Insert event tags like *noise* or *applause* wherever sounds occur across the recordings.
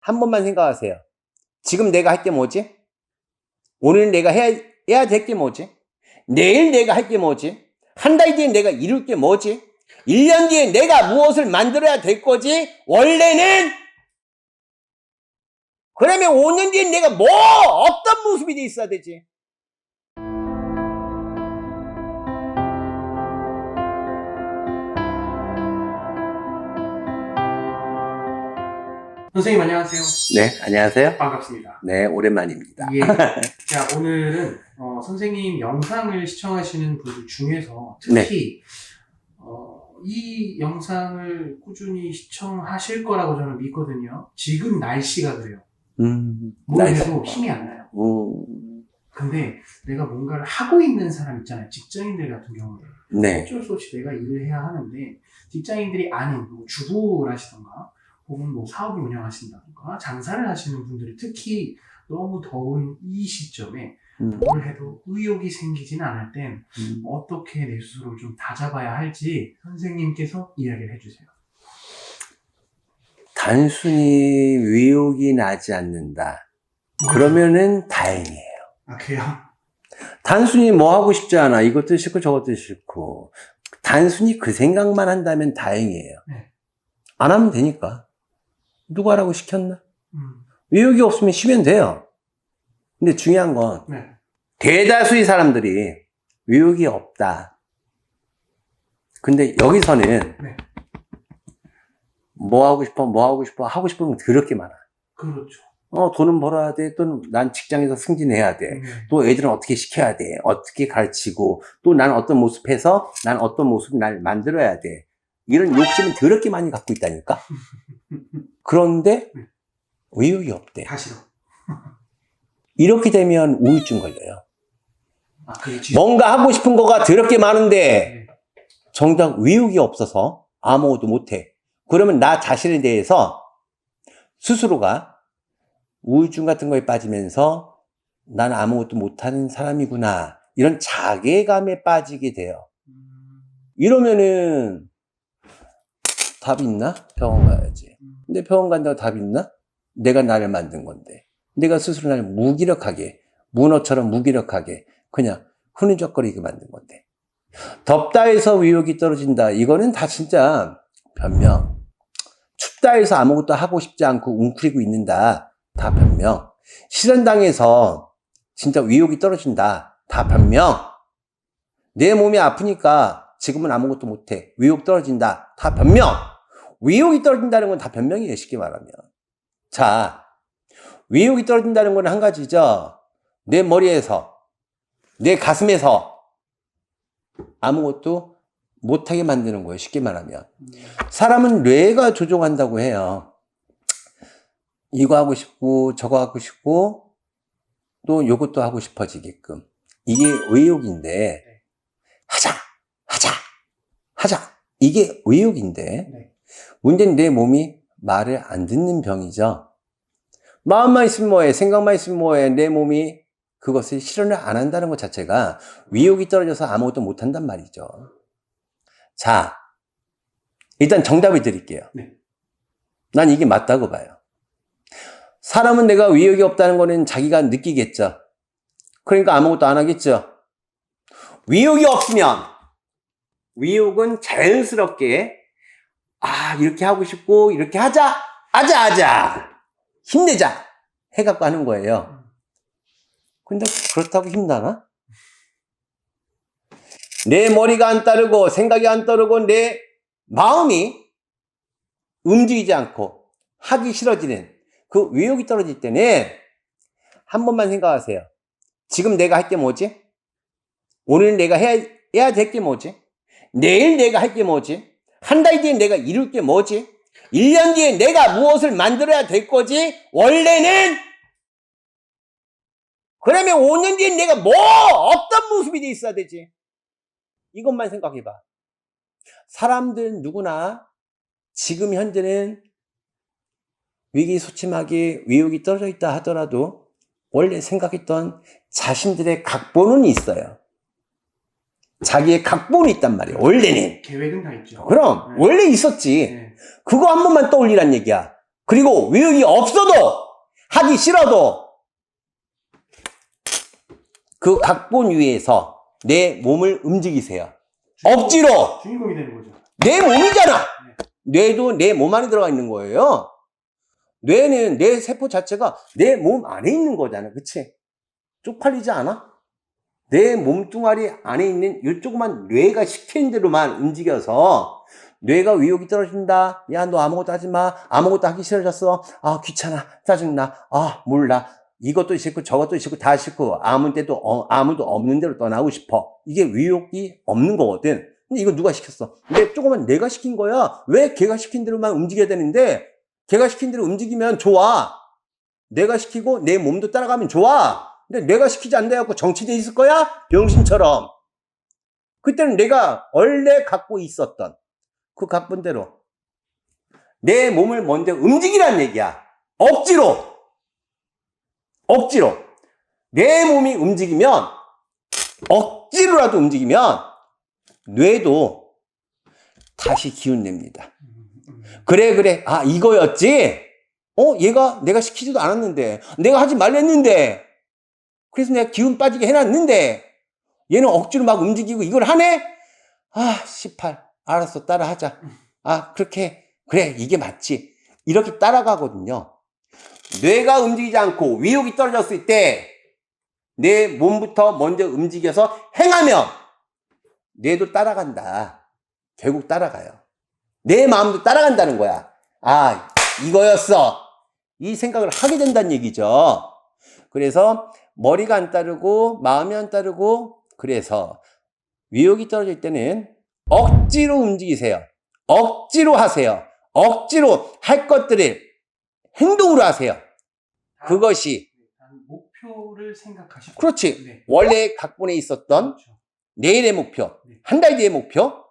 한 번만 생각하세요. 지금 내가 할 게 뭐지? 오늘 내가 해야, 해야 될 게 뭐지? 내일 내가 할 게 뭐지? 한 달 뒤에 내가 이룰 게 뭐지? 1년 뒤에 내가 무엇을 만들어야 될 거지? 원래는! 그러면 5년 뒤에 내가 뭐, 어떤 모습이 돼 있어야 되지? 선생님 안녕하세요. 네, 안녕하세요. 반갑습니다. 네, 오랜만입니다. 예. *laughs* 자, 오늘은 어, 선생님 영상을 시청하시는 분들 중에서 네. 특히 어, 이 영상을 꾸준히 시청하실 거라고 저는 믿거든요. 지금 날씨가 그래요. 음, 뭘 날씨. 해도 힘이 안 나요. 음, 근데 내가 뭔가를 하고 있는 사람 있잖아요. 직장인들 같은 경우에. 네. 어쩔 수 없이 내가 일을 해야 하는데 직장인들이 아닌 뭐 주부를 하시던가 혹은 뭐 사업을 운영하신다던가 장사를 하시는 분들이 특히 너무 더운 이 시점에 음, 뭘 해도 의욕이 생기지는 않을 땐 음. 어떻게 내 스스로를 좀 다잡아야 할지 선생님께서 이야기를 해주세요. 단순히 위욕이 나지 않는다. 그러면은 다행이에요. 아 그래요? 단순히 뭐 하고 싶지 않아. 이것도 싫고 저것도 싫고. 단순히 그 생각만 한다면 다행이에요. 네. 안 하면 되니까. 누가 하라고 시켰나? 음, 위욕이 없으면 쉬면 돼요. 근데 중요한 건 네. 대다수의 사람들이 위욕이 없다. 근데 여기서는 네. 뭐 하고 싶어, 뭐 하고 싶어, 하고 싶으면 그렇게 많아. 그렇죠. 어, 돈은 벌어야 돼. 또난 직장에서 승진해야 돼. 네. 또 애들은 어떻게 시켜야 돼. 어떻게 가르치고, 또 난 어떤 모습에서 난 어떤 모습 날 만들어야 돼. 이런 욕심을 더럽게 많이 갖고 있다니까. *laughs* 그런데 네. 의욕이 없대. 다 싫어. 이렇게 되면 우울증 걸려요. 아 뭔가 하고 싶은 거가 더럽게 많은데 네. 정작 의욕이 없어서 아무것도 못해. 그러면 나 자신에 대해서 스스로가 우울증 같은 거에 빠지면서 난 아무것도 못하는 사람이구나. 이런 자괴감에 빠지게 돼요. 음, 이러면은 답이 있나? 병원 가야지. 음, 근데 병원 간다고 답이 있나? 내가 나를 만든 건데. 내가 스스로 나를 무기력하게, 문어처럼 무기력하게, 그냥 흐느적거리게 만든 건데. 덥다 해서 위욕이 떨어진다. 이거는 다 진짜 변명. 춥다 해서 아무것도 하고 싶지 않고 웅크리고 있는다. 다 변명. 실현당해서 진짜 위욕이 떨어진다. 다 변명. 내 몸이 아프니까 지금은 아무것도 못해. 위욕 떨어진다. 다 변명. 위욕이 떨어진다는 건 다 변명이에요. 쉽게 말하면. 자, 위욕이 떨어진다는 건 한 가지죠. 내 머리에서, 내 가슴에서 아무것도 못하게 만드는 거예요. 쉽게 말하면. 음, 사람은 뇌가 조종한다고 해요. 이거 하고 싶고, 저거 하고 싶고, 또 요것도 하고 싶어지게끔. 이게 의욕인데, 하자! 하자! 하자! 이게 의욕인데, 네. 문제는 내 몸이 말을 안 듣는 병이죠. 마음만 있으면 뭐해, 생각만 있으면 뭐해, 내 몸이 그것을 실현을 안 한다는 것 자체가 위욕이 떨어져서 아무것도 못 한단 말이죠. 자, 일단 정답을 드릴게요. 네. 난 이게 맞다고 봐요. 사람은 내가 위욕이 없다는 거는 자기가 느끼겠죠. 그러니까 아무것도 안 하겠죠. 위욕이 없으면, 위욕은 자연스럽게, 아, 이렇게 하고 싶고, 이렇게 하자! 하자, 하자! 힘내자! 해갖고 하는 거예요. 근데 그렇다고 힘나나? 내 머리가 안 따르고, 생각이 안 따르고, 내 마음이 움직이지 않고, 하기 싫어지는 그 위욕이 떨어질 때는, 한 번만 생각하세요. 지금 내가 할 게 뭐지? 오늘 내가 해야, 해야 될 게 뭐지? 내일 내가 할 게 뭐지? 한 달 뒤에 내가 이룰 게 뭐지? 1년 뒤에 내가 무엇을 만들어야 될 거지? 원래는! 그러면 5년 뒤에 내가 뭐, 어떤 모습이 돼 있어야 되지? 이것만 생각해봐. 사람들 누구나 지금 현재는 위기소침하게 위욕이 떨어져 있다 하더라도 원래 생각했던 자신들의 각본은 있어요. 자기의 각본이 있단 말이에요. 원래는. 계획은 다 있죠. 그럼 네. 원래 있었지. 네. 그거 한 번만 떠올리란 얘기야. 그리고 의욕이 없어도 하기 싫어도 그 각본 위에서 내 몸을 움직이세요. 억지로 주인공이 되는 거죠. 내 몸이잖아. 뇌도 내 몸 안에 들어가 있는 거예요. 뇌는 내 세포 자체가 내 몸 안에 있는 거잖아. 그치? 쪽팔리지 않아? 내 몸뚱아리 안에 있는 이 조그만 뇌가 시키는 대로만 움직여서 뇌가 위욕이 떨어진다. 야, 너 아무것도 하지 마. 아무것도 하기 싫어졌어. 아, 귀찮아. 짜증나. 아, 몰라. 이것도 싫고 저것도 싫고 다 싫고 아무 데도 어, 아무도 없는 데로 떠나고 싶어. 이게 위욕이 없는 거거든. 근데 이거 누가 시켰어? 근데 조그만 내가 시킨 거야. 왜 걔가 시킨 대로만 움직여야 되는데 걔가 시킨 대로 움직이면 좋아. 내가 시키고 내 몸도 따라가면 좋아. 근데 내가 시키지 않는다 해갖고 정치돼 있을 거야? 병신처럼. 그때는 내가 원래 갖고 있었던 그 각본대로 내 몸을 먼저 움직이란 얘기야. 억지로. 억지로. 내 몸이 움직이면 억지로라도 움직이면 뇌도 다시 기운 냅니다. 그래 그래 아 이거였지 어 얘가 내가 시키지도 않았는데 내가 하지 말랬는데 그래서 내가 기운 빠지게 해놨는데 얘는 억지로 막 움직이고 이걸 하네? 아 18 알았어 따라하자. 아 그렇게. 그래 이게 맞지. 이렇게 따라가거든요. 뇌가 움직이지 않고 위욕이 떨어졌을 때 내 몸부터 먼저 움직여서 행하면 뇌도 따라간다. 결국 따라가요. 내 마음도 따라간다는 거야. 아, 이거였어. 이 생각을 하게 된다는 얘기죠. 그래서 머리가 안 따르고 마음이 안 따르고 그래서 위욕이 떨어질 때는 억지로 움직이세요. 억지로 하세요. 억지로 할 것들을 행동으로 하세요. 그것이 일단 목표를 생각하시고. 그렇지. 네. 원래 각본에 있었던 그렇죠. 내일의 목표, 네. 한달 뒤의 목표,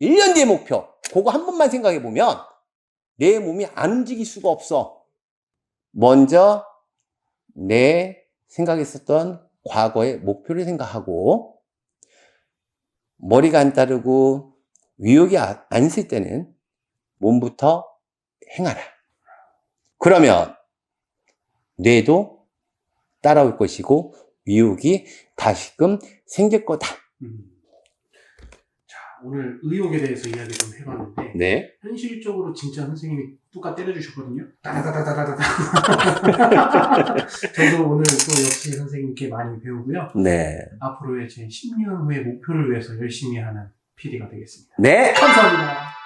1년 뒤의 목표, 그거 한 번만 생각해 보면 내 몸이 안 움직일 수가 없어. 먼저 내 생각했었던 과거의 목표를 생각하고 머리가 안 따르고 위욕이 아, 안 있을 때는 몸부터 행하라. 그러면 뇌도 따라올 것이고 위욕이 다시금 생길 거다. 오늘 의욕에 대해서 이야기 좀 해봤는데 네. 현실적으로 진짜 선생님이 뚜까 때려주셨거든요. 따다다다다다다. *laughs* 저도 오늘 또 역시 선생님께 많이 배우고요. 네. 앞으로의 제 10년 후의 목표를 위해서 열심히 하는 PD가 되겠습니다. 네. 감사합니다.